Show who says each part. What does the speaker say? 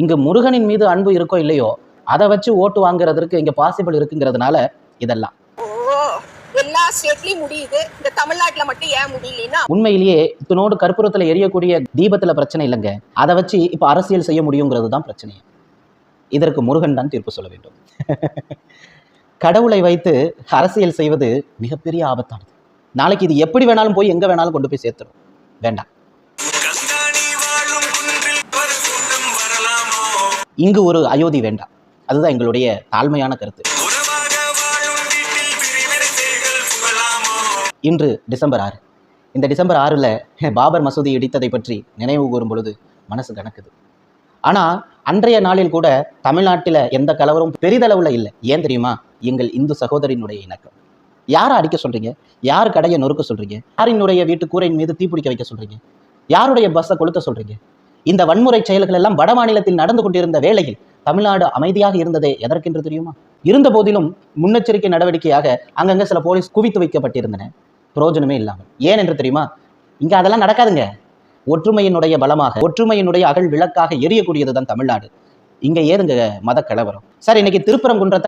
Speaker 1: இங்கு முருகனின் மீது அன்பு இருக்கோ இல்லையோ அதை வச்சு ஓட்டு வாங்குறதற்கு இங்க பாசிபிள் இருக்குங்கிறதுனால இதெல்லாம்.
Speaker 2: எல்லா ஸ்டேட்லயும் முடியுது. இந்த தமிழ்நாட்டுல மட்டும் ஏன் முடியலன்னா?
Speaker 1: உண்மையிலேயே இத்தனோடு கற்பூரத்துல எரியக்கூடிய தீபத்துல பிரச்சனை இல்லைங்க. அதை வச்சு இப்ப அரசியல் செய்ய முடியுங்கிறது தான் பிரச்சனை இதற்கு முருகன் தான் தீர்ப்பு சொல்ல வேண்டும். கடவுளை வைத்து அரசியல் செய்வது மிகப்பெரிய ஆபத்தானது. நாளைக்கு இது எப்படி வேணாலும் போய் எங்க வேணாலும் கொண்டு போய் சேர்த்துரும். வேண்டாம். இங்கு ஒரு அயோத்தி வேண்டாம். அதுதான் எங்களுடைய தாழ்மையான கருத்து. இன்று டிசம்பர் ஆறு. இந்த டிசம்பர் ஆறில் பாபர் மசூதி இடித்ததை பற்றி நினைவு கூறும் பொழுது மனசு கணக்குது ஆனால் அன்றைய நாளில் கூட தமிழ்நாட்டில் எந்த கலவரும் பெரிதளவில் இல்லை. ஏன் தெரியுமா? எங்கள் இந்து சகோதரினுடைய இணக்கம். யாரை அடிக்க சொல்றீங்க? யார் கடையை நொறுக்க சொல்றீங்க? யாரினுடைய வீட்டு கூரையின் மீது தீப்பிடிக்க வைக்க சொல்றீங்க? யாருடைய பஸ்ஸை கொளுத்த சொல்றீங்க? இந்த வன்முறை செயல்கள் எல்லாம் வட மாநிலத்தில் நடந்து கொண்டிருந்த வேளையில் தமிழ்நாடு அமைதியாக இருந்ததே எதற்கென்று தெரியுமா? இருந்த போதிலும் முன்னெச்சரிக்கை நடவடிக்கையாக அங்கங்க சில போலீஸ் குவித்து வைக்கப்பட்டிருந்தன. பிரயோஜனமே இல்லாமல். ஏன் என்று தெரியுமா? இங்க அதெல்லாம் நடக்காதுங்க. ஒற்றுமையினுடைய பலமாக ஒற்றுமையினுடைய அகல் விளக்காக எரியக்கூடியதுதான் தமிழ்நாடு. இங்க ஏதுங்க மத கலவரம். சார் இன்னைக்கு திருப்பரங்குன்றத்தை